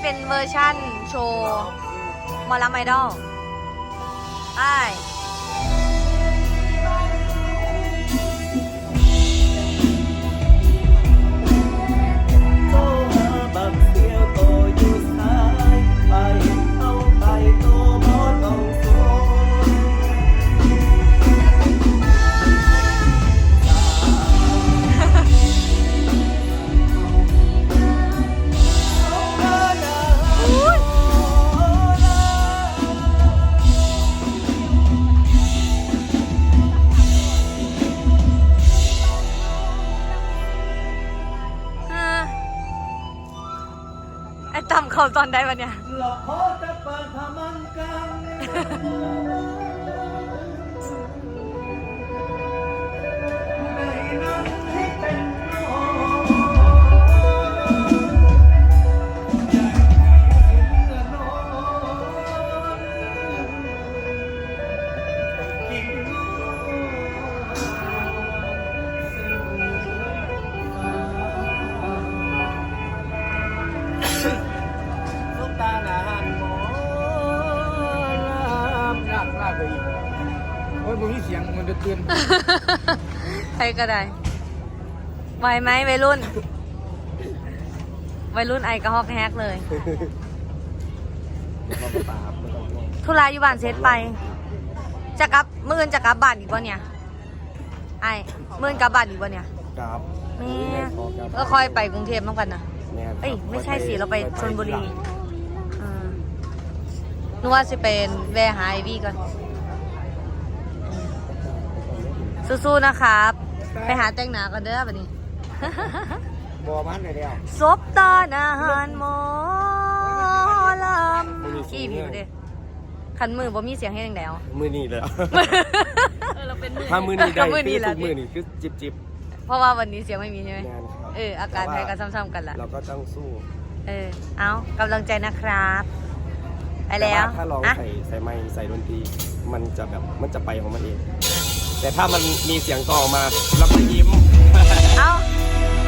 ้เป็นเวอร์ชั่นโชว์มอลลาไอดอลไป เขาตอนได้ปะเนี่ย หลอกพอจะเปิดพมังกัง ยมึงมีเสียงมันจะเตือนใครก็ได้ไหวไหมวัยรุ่น วัยรุ่นไอกระฮอกแฮกเลยธุระอยู่บ้านเซตไป จะกลับมื่อนจะกลับบ้านอีกวะเนี่ย ไอ้มื่อนกลับบ้านอีกวะเนี่ยครับแม่ก็คอยไปกรุงเทพน้องกันนะเอ้ยไม่ใช่สิเราไปชลบุรีอ่านึกว่าสิเป็นแวะหาไอวี่ก่อน สู้ๆนะครับ ไปหาแต่งหนากันเด้อบัดนี้บัวมันเลยเดียวซบตาอาหารหมอลำกี่ผิวเด้ขันมือบ่มีเสียงให้ยังแล้วมือนี่เลยเออเราเป็นมือถ้ามือนี่ได้มือคืนี่อแหละทุกมือนี่คือจิบจิบเพราะว่าวันนี้เสียงไม่มีใช่ไหมงานครับเอออาการไทยก็ซ้ำๆกันละเราก็ต้องสู้ เออ เอากำลังใจนะครับไปแล้วต่าถ้าลองอะใส่ใส่ไม้ใส่ดนตรีมันจะแบบมันจะไปของมันเอง แต่ถ้ามันมีเสียงต่อออกมาเราก็ยิ้ม เอา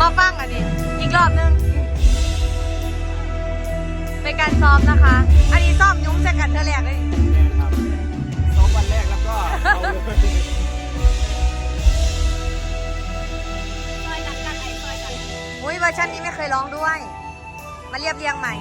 มาฟังอันนี้ อีกรอบนึง เป็นการซ้อมนะคะ อันนี้ซ้อมยุ้งใส่กันเธอแรกเลยครับสองวันแรกแล้วก็เอาเลยอุ้ยเวอร์ชันนี้ไม่เคยร้องด้วย มาเรียบเรียงใหม่